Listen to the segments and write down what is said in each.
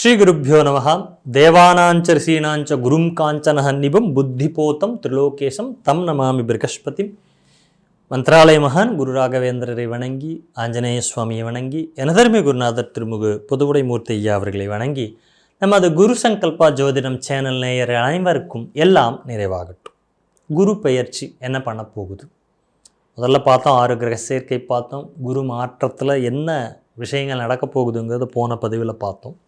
ஸ்ரீ ஸ்ரீகுருப்போ நம தேவானாஞ்ச ரிசீனாஞ்ச குரும் காஞ்சன நிபம் புத்தி போத்தம் திரிலோகேசம் தம் நமாமி பிரகஸ்பதி மந்திராலய மகான் குரு ராகவேந்திரரை வணங்கி ஆஞ்சநேய சுவாமியை வணங்கி எனதர்மி குருநாதர் திருமுகு புதுவுடை மூர்த்தி ஐயா அவர்களை வணங்கி நமது குரு சங்கல்பா ஜோதிடம் சேனல் நேயர் அனைவருக்கும் எல்லாம் நிறைவாகட்டும். குரு பெயர்ச்சி என்ன பண்ண போகுது? முதல்ல பார்த்தோம் ஆறு கிரக சேர்க்கை பார்த்தோம். குரு மாற்றத்தில் என்ன விஷயங்கள் நடக்க போகுதுங்கிறத போன பதிவில் பார்த்தோம்.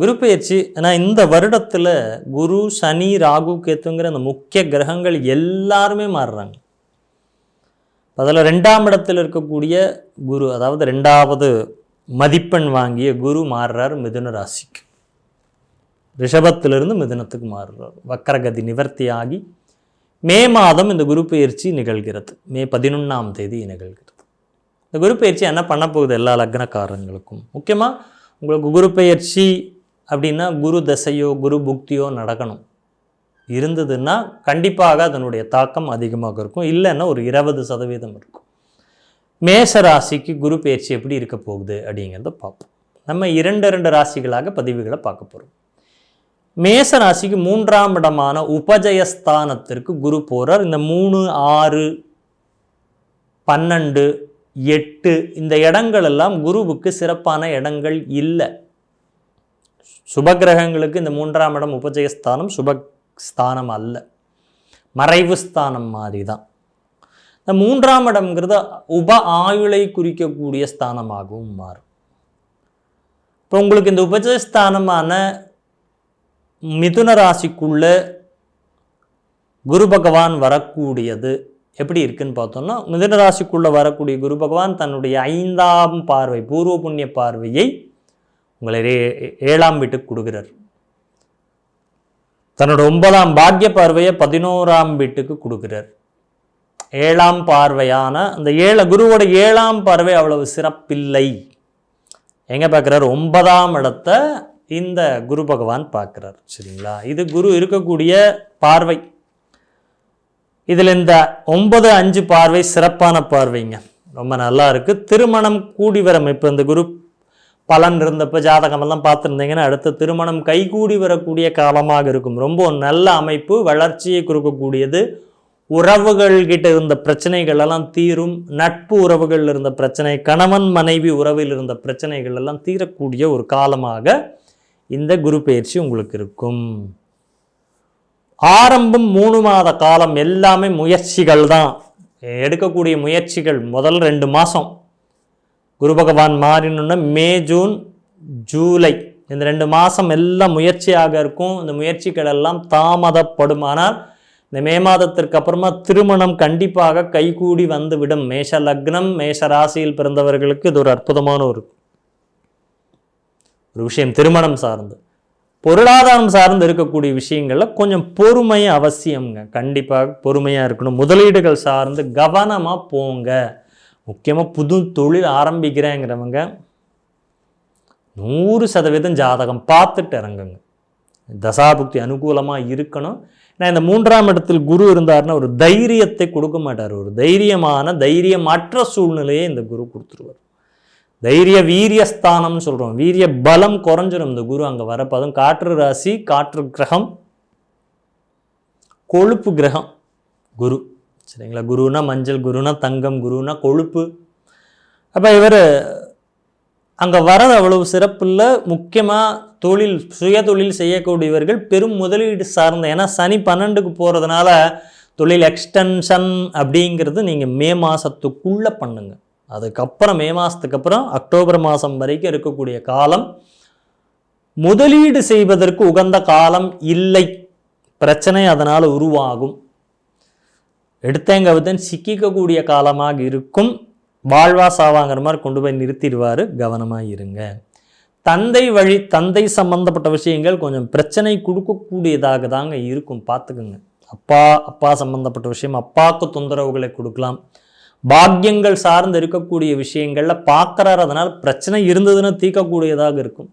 குரு பெயர்ச்சி ஏன்னா இந்த வருடத்தில் குரு சனி ராகு கேத்துங்கிற அந்த முக்கிய கிரகங்கள் எல்லாருமே மாறுறாங்க. அதில் ரெண்டாம் இடத்தில் இருக்கக்கூடிய குரு அதாவது ரெண்டாவது மதிப்பெண் வாங்கிய குரு மாறுறார் மிதுன ராசிக்கு. ரிஷபத்திலிருந்து மிதுனத்துக்கு மாறுறார். வக்கரகதி நிவர்த்தியாகி மே மாதம் இந்த குரு பயிற்சி நிகழ்கிறது. மே பதினொன்றாம் தேதி நிகழ்கிறது. இந்த குரு பயிற்சி என்ன பண்ண போகுது? எல்லா லக்னக்காரங்களுக்கும். முக்கியமாக உங்களுக்கு குரு பயிற்சி அப்படின்னா குரு தசையோ குரு புக்தியோ நடக்கணும். இருந்ததுன்னா கண்டிப்பாக அதனுடைய தாக்கம் அதிகமாக இருக்கும். இல்லைன்னா ஒரு இருபது சதவீதம் இருக்கும். மேச ராசிக்கு குரு பயிற்சி எப்படி இருக்க போகுது அப்படிங்கிறத பார்ப்போம். நம்ம இரண்டு இரண்டு ராசிகளாக பதிவுகளை பார்க்க போகிறோம் மேச ராசிக்கு மூன்றாம் இடமான உபஜயஸ்தானத்திற்கு குரு போகிறார் இந்த மூணு ஆறு பன்னெண்டு எட்டு இந்த இடங்கள் எல்லாம் குருவுக்கு சிறப்பான இடங்கள் இல்லை. சுபகிரகங்களுக்கு இந்த மூன்றாம் இடம் உபஜயஸ்தானம் சுப ஸ்தானம் அல்ல. மறைவு ஸ்தானம் மாதிரி தான் இந்த மூன்றாம் இடம்ங்கிறது உப ஆயுளை குறிக்கக்கூடிய ஸ்தானமாகவும் மாறும். இப்போ உங்களுக்கு இந்த உபஜயஸ்தானமான மிதுன ராசிக்குள்ள குரு பகவான் வரக்கூடியது எப்படி இருக்குன்னு பார்த்தோம்னா மிதுன ராசிக்குள்ளே வரக்கூடிய குரு பகவான் தன்னுடைய ஐந்தாம் பார்வை பூர்வ புண்ணிய பார்வையை உங்களை ஏ- ஏழாம் வீட்டுக்கு கொடுக்குறார். தன்னோட ஒன்பதாம் பாக்கிய பார்வையை பதினோராம் வீட்டுக்கு கொடுக்குறார். ஏழாம் பார்வையான அந்த ஏழ குருவோட ஏழாம் பார்வை அவ்வளவு சிறப்பில்லை. எங்கே பார்க்குறாரு? ஒன்பதாம் இடத்த இந்த குரு பகவான் பார்க்குறார் சரிங்களா? இது குரு இருக்கக்கூடிய பார்வை. இதில் இந்த ஒன்பது அஞ்சு பார்வை சிறப்பான பார்வைங்க. ரொம்ப நல்லா இருக்குது திருமணம் கூடி வரும் இப்போ இந்த குரு பலன் இருந்தப்ப ஜாதகமெல்லாம் பார்த்துருந்தீங்கன்னா அடுத்த திருமணம் கைகூடி வரக்கூடிய காலமாக இருக்கும். ரொம்ப நல்ல அமைப்பு வளர்ச்சியை கொடுக்கக்கூடியது. உறவுகள் கிட்ட இருந்த பிரச்சனைகள் எல்லாம் தீரும். நட்பு உறவுகள் இருந்த பிரச்சனை கணவன் மனைவி உறவில் இருந்த பிரச்சனைகள் எல்லாம் தீரக்கூடிய ஒரு காலமாக இந்த குரு பயிற்சி உங்களுக்கு இருக்கும். ஆரம்பம் மூணு மாத காலம் எல்லாமே முயற்சிகள் தான். எடுக்கக்கூடிய முயற்சிகள் முதல் ரெண்டு மாதம் குரு பகவான் மாறினோன்னா மே ஜூன் ஜூலை. இந்த ரெண்டு மாதம் எல்லாம் முயற்சியாக இருக்கும். இந்த முயற்சிகள் எல்லாம் தாமதப்படும். ஆனால் இந்த மே மாதத்திற்கு அப்புறமா திருமணம் கண்டிப்பாக கைகூடி வந்துவிடும். மேஷ லக்னம் மேஷ ராசியில் பிறந்தவர்களுக்கு இது ஒரு அற்புதமான ஒரு ஒரு விஷயம். திருமணம் சார்ந்து. பொருளாதாரம் சார்ந்து இருக்கக்கூடிய விஷயங்களில் கொஞ்சம் பொறுமை அவசியம்ங்க. கண்டிப்பாக பொறுமையாக இருக்கணும். முதலீடுகள் சார்ந்து கவனமாக போங்க. முக்கியமாக புது தொழில் ஆரம்பிக்கிறேங்கிறவங்க நூறு சதவீதம் ஜாதகம் பார்த்துட்டு இறங்குங்க. தசாபுக்தி அனுகூலமாக இருக்கணும். ஏன்னா இந்த மூன்றாம் இடத்தில் குரு இருந்தார்னா ஒரு தைரியத்தை கொடுக்க மாட்டார். ஒரு தைரியமான தைரியமற்ற சூழ்நிலையை இந்த குரு கொடுத்துருவார். தைரிய வீரியஸ்தானம்னு சொல்கிறோம் வீரிய பலம் குறைஞ்சிடும் இந்த குரு அங்கே வரப்போ. அதுவும் காற்று ராசி காற்று கிரகம் கொழுப்பு கிரகம் குரு. சரிங்களா? குருனா மஞ்சள் குருனா தங்கம் குருனா கொழுப்பு. அப்போ இவர் அங்கே வரது அவ்வளவு சிறப்பில்ல முக்கியமாக தொழில் சுய தொழில் செய்யக்கூடியவர்கள் பெரும் முதலீடு சார்ந்த ஏன்னா சனி பன்னெண்டுக்கு போகிறதுனால தொழில் எக்ஸ்டென்ஷன் அப்படிங்கிறது நீங்கள் மே மாதத்துக்குள்ளே பண்ணுங்கள் அதுக்கப்புறம் மே மாதத்துக்கு அப்புறம் அக்டோபர் மாதம் வரைக்கும் இருக்கக்கூடிய காலம் முதலீடு செய்வதற்கு உகந்த காலம் இல்லை. பிரச்சனை அதனால் உருவாகும். எடுத்தேங்க விதன் சிக்கிக்கக்கூடிய காலமாக இருக்கும். வாழ்வா சாவாங்கிற மாதிரி கொண்டு போய் நிறுத்திடுவார். கவனமாக இருங்க. தந்தை வழி தந்தை சம்பந்தப்பட்ட விஷயங்கள் கொஞ்சம் பிரச்சனை கொடுக்கக்கூடியதாக தாங்க இருக்கும். பார்த்துக்குங்க. அப்பா அப்பா சம்பந்தப்பட்ட விஷயம் அப்பாவுக்கு தொந்தரவுகளை கொடுக்கலாம். பாக்கியங்கள் சார்ந்து இருக்கக்கூடிய விஷயங்களில் பார்க்குறாரு. அதனால் பிரச்சனை இருந்ததுன்னு தீர்க்கக்கூடியதாக இருக்கும்.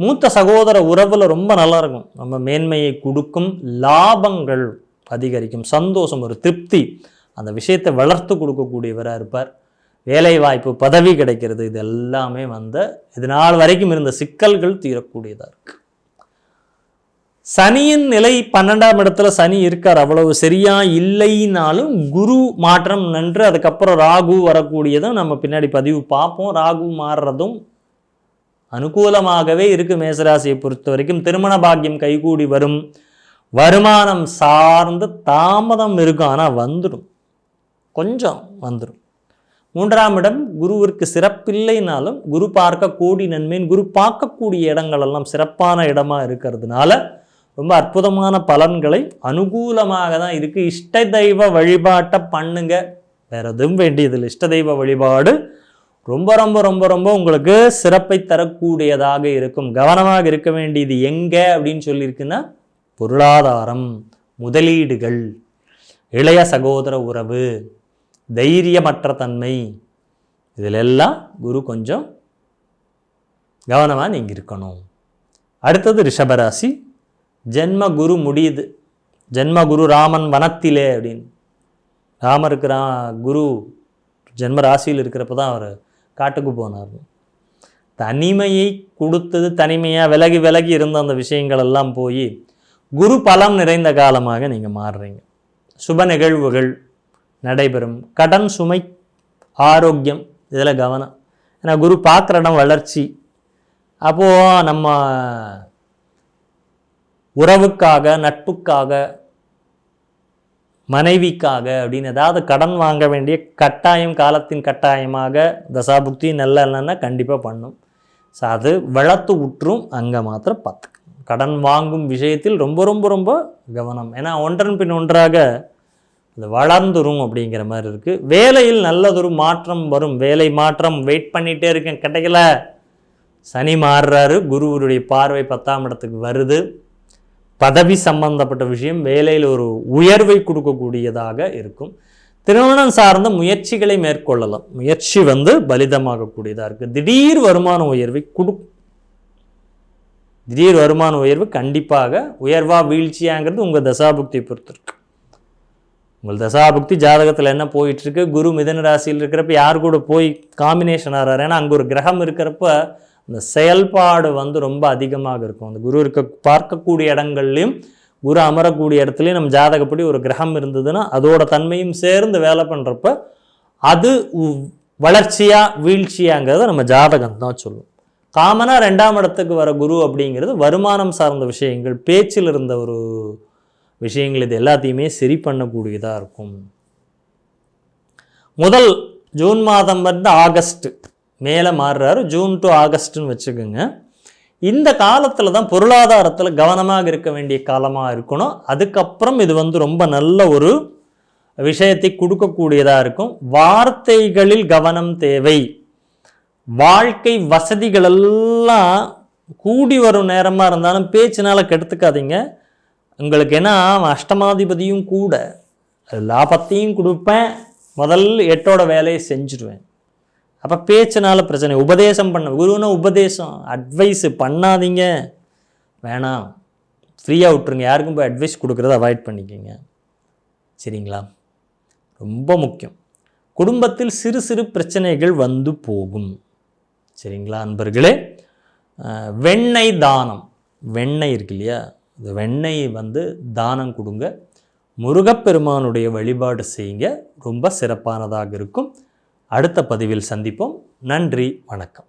மூத்த சகோதர உறவில் ரொம்ப நல்லா இருக்கும். நம்ம மேன்மையை கொடுக்கும். லாபங்கள் அதிகரிக்கும். சந்தோஷம் ஒரு திருப்தி. அந்த விஷயத்தை வளர்த்து கொடுக்கக்கூடியவராக இருப்பார். வேலை வாய்ப்பு பதவி கிடைக்கிறது இது எல்லாமே வந்த இது நாள் வரைக்கும் இருந்த சிக்கல்கள் தீரக்கூடியதாக இருக்கு. சனியின் நிலை பன்னெண்டாம் இடத்துல சனி இருக்கார். அவ்வளவு சரியா இல்லைனாலும் குரு மாற்றம் நன்று அதுக்கப்புறம் ராகு வரக்கூடியதும் நம்ம பின்னாடி பதிவு பார்ப்போம். ராகு மாறுறதும் அனுகூலமாகவே இருக்கு மேசராசியை பொறுத்த வரைக்கும் திருமண பாக்கியம் கைகூடி வரும். வருமானம் சார்ந்து தாமதம் இருக்கும். ஆனால் வந்துடும். கொஞ்சம் வந்துடும். மூன்றாம் இடம் குருவிற்கு சிறப்பில்லைனாலும் குரு பார்க்க கூடி நன்மையின் குரு பார்க்கக்கூடிய இடங்களெல்லாம் சிறப்பான இடமா இருக்கிறதுனால ரொம்ப அற்புதமான பலன்களை அனுகூலமாக தான் இருக்குது இஷ்ட தெய்வ வழிபாட்டை பண்ணுங்க. வேற எதுவும் வேண்டியதில்லை. இஷ்ட தெய்வ வழிபாடு ரொம்ப ரொம்ப ரொம்ப ரொம்ப உங்களுக்கு சிறப்பை தரக்கூடியதாக இருக்கும். கவனமாக இருக்க வேண்டியது எங்கே அப்படின்னு சொல்லியிருக்குன்னா பொருளாதாரம் முதலீடுகள் இளைய சகோதர உறவு தைரியமற்ற தன்மை இதிலெல்லாம் குரு கொஞ்சம் கவனமாக நீங்கள் இருக்கணும் அடுத்தது ரிஷபராசி. ஜென்ம குரு முடியுது. ஜென்ம குரு ராமன் வனத்திலே அப்படின்னு. ராமருக்கு ரா குரு ஜென்ம ராசியில் இருக்கிறப்ப தான் அவர் காட்டுக்கு போனார். தனிமையை கொடுத்தது தனிமையாக விலகி விலகி இருந்த அந்த விஷயங்கள் எல்லாம் போய் குரு பலம் நிறைந்த காலமாக நீங்கள் மாறுறீங்க. சுப நிகழ்வுகள் நடைபெறும். கடன் சுமை ஆரோக்கியம் இதில் கவனம். ஏன்னா குரு பார்க்குற இடம் வளர்ச்சி. அப்போது நம்ம உறவுக்காக நட்புக்காக மனைவிக்காக அப்படின்னு ஏதாவது கடன் வாங்க வேண்டிய கட்டாயம் காலத்தின் கட்டாயமாக தசாபுக்தி நல்ல இல்லைன்னா கண்டிப்பாக பண்ணும். ஸோ அது வளர்த்து உற்றும் அங்கே மாத்திரம் பார்த்துக்க கடன் வாங்கும் விஷயத்தில் ரொம்ப ரொம்ப ரொம்ப கவனம். ஏன்னா ஒன்றன் பின் ஒன்றாக அது வளர்ந்துரும் அப்படிங்கிற மாதிரி இருக்குது வேலையில் நல்லதொரு மாற்றம் வரும். வேலை மாற்றம் வெயிட் பண்ணிகிட்டே இருக்கேன் கிடைக்கல. சனி மாறுறாரு குருவருடைய பார்வை பத்தாம் இடத்துக்கு வருது. பதவி சம்பந்தப்பட்ட விஷயம் வேலையில் ஒரு உயர்வை கொடுக்கக்கூடியதாக இருக்கும். திருமணம் சார்ந்த முயற்சிகளை மேற்கொள்ளலாம். முயற்சி வந்து பலிதமாகக்கூடியதாக இருக்குது திடீர் வருமான உயர்வை கொடு திடீர் வருமான உயர்வு கண்டிப்பாக உயர்வா வீழ்ச்சியாங்கிறது உங்கள் தசாபுக்தி பொறுத்திருக்கு. உங்கள் தசாபுக்தி ஜாதகத்தில் என்ன போயிட்டுருக்கு குரு மிதன ராசியில் இருக்கிறப்ப யார் கூட போய் காம்பினேஷன் ஆகிறார் ஏன்னா அங்கே ஒரு கிரகம் இருக்கிறப்ப அந்த செயல்பாடு வந்து ரொம்ப அதிகமாக இருக்கும். அந்த குரு இருக்க பார்க்கக்கூடிய இடங்கள்லையும் குரு அமரக்கூடிய இடத்துலையும் நம்ம ஜாதகப்படி ஒரு கிரகம் இருந்ததுன்னா அதோட தன்மையும் சேர்ந்து வேலை பண்ணுறப்ப அது உ- வீழ்ச்சியாங்கிறத நம்ம ஜாதகம் தான் சொல்லுவோம் காமனாக ரெண்டாம் இடத்துக்கு வர குரு அப்படிங்கிறது வருமானம் சார்ந்த விஷயங்கள் பேச்சில் இருந்த ஒரு விஷயங்கள் இது எல்லாத்தையுமே சரி பண்ணக்கூடியதாக இருக்கும். முதல் ஜூன் மாதம் வந்து ஆகஸ்ட் மேலே மாறுறாரு ஜூன் டு ஆகஸ்ட்னு வச்சுக்கோங்க. இந்த காலத்தில் தான் பொருளாதாரத்தில் கவனமாக இருக்க வேண்டிய காலமாக இருக்கணும். அதுக்கப்புறம் இது வந்து ரொம்ப நல்ல ஒரு விஷயத்தை கொடுக்கக்கூடியதாக இருக்கும். வார்த்தைகளில் கவனம் தேவை. வாழ்க்கை வசதிகள் எல்லாம் கூடி வரும் நேரமாக இருந்தாலும் பேச்சினால கெடுத்துக்காதீங்க. உங்களுக்கு என்ன அஷ்டமாதிபதியும் கூட லாபத்தையும் கொடுப்பேன். முதல் எட்டோட வேலையை செஞ்சுடுவேன் அப்போ பேச்சினால பிரச்சனை. உபதேசம் பண்ண குருன்னா உபதேசம். அட்வைஸ் பண்ணாதீங்க. வேணாம். ஃப்ரீயாக விட்டுருங்க. யாருக்கும் போய் அட்வைஸ் கொடுக்குறத அவாய்ட் பண்ணிக்கோங்க. சரிங்களா? ரொம்ப முக்கியம். குடும்பத்தில் சிறு சிறு பிரச்சனைகள் வந்து போகும். சரிங்களா அன்பர்களே வெண்ணெய் தானம். வெண்ணெய் இருக்கு இல்லையா? இந்த வெண்ணெய் வந்து தானம் கொடுங்க. முருகப்பெருமானுடைய வழிபாடு செய்யுங்க. ரொம்ப சிறப்பானதாக இருக்கும். அடுத்த பதிவில் சந்திப்போம். நன்றி வணக்கம்.